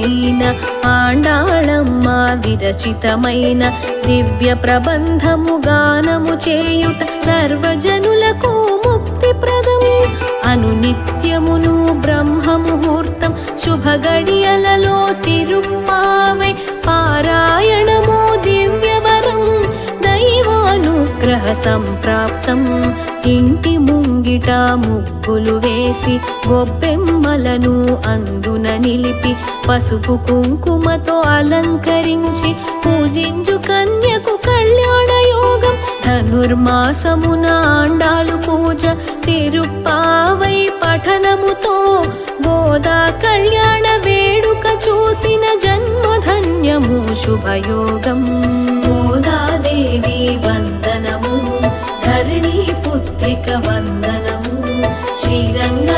విరచితమైన ఆండాళమ్మ విరచితమైన దివ్య ప్రబంధము గానము చేయుట సర్వజనులకు ముక్తిప్రదం. అనునిత్యమును బ్రహ్మముహూర్తం శుభ గడియలలో తిరుప్పావై పారాయణము దివ్యవరం. దైవానుగ్రహ సంప్రాప్తం ఇంటి ముంగిట ముగ్గులు వేసి గొబ్బెమ్మలను అందున నిలిపి పసుపు కుంకుమతో అలంకరించి పూజించు కన్యకు కళ్యాణ యోగం. ధనుర్మాసమున ఆండాలు పూజ తిరుప్పావై పఠనముతో గోదా కళ్యాణ వేడుక చూసిన జన్మధన్యము శుభయోగం. గోదాదేవి వందనము ధరణి పుత్రిక వందనము శ్రీరంగ